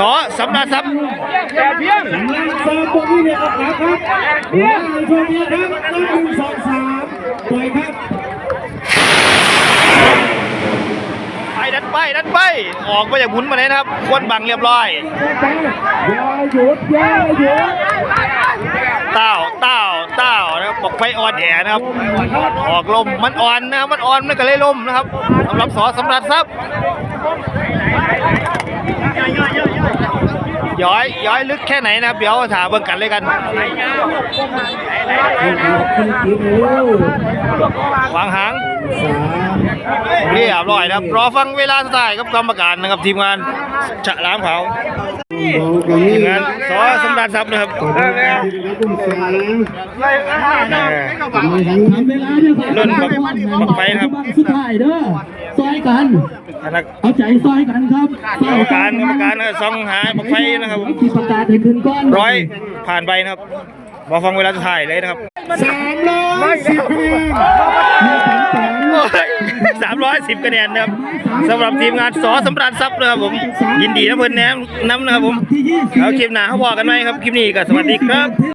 สอสำนักทรัพย์แต่เพียงงานเสิร์ฟตรงนี้เนี่ยออกแล้วครับหัวในช่วงนี้ครับนับหนึ่งสองสามปล่อยครับไปดันไปดันไป ออกมาจากหมุนมาเลยนะครับ ควนบังเรียบร้อยอย่าหยุดอย่าหยุดเต้าเต้าเต้านะครับบอกไฟอ่อนแอนะครับ ออกลมมันอ่อนนะครับมันอ่อนมันก็เลยลมนะครับสำหรับสอสำนักทรัพ ย้อยย้อยลึกแค่ไหนนะครับ เดี๋ยวถามเบิ่งกันเลยกันวางหางเรียบร้อยนะครับ รอฟังเวลาสุดท้ายครับกรรมการนะครับทีมงานฉะลางเขาทีมงานสอสำนักทรัพย์นะครับต่อไปครับกุ้งสาเออทำเวลาเดียวกันรุ่นบักบักไฟนะครับสุดท้ายเด้อซอยกันเอาใจซอยกันครับกรรมการกรรมการนะครับสองหาบักไฟนะครับผมประกาศให้ขึ้นก้อนร้อยผ่านไปนะครับรอฟังเวลาสุดท้ายเลยนะครับสามร้อยสิบคะแนน สามร้อยสิบคะแนนนะครับสำหรับทีมงานสอสำราญทรัพย์นะครับผม ยินดีนะเพื่อนแนมน้ำนะครับผม เอาคลิปหนาเขาบอกกันไหมครับ คลิปนี้ก็สวัสดีครับ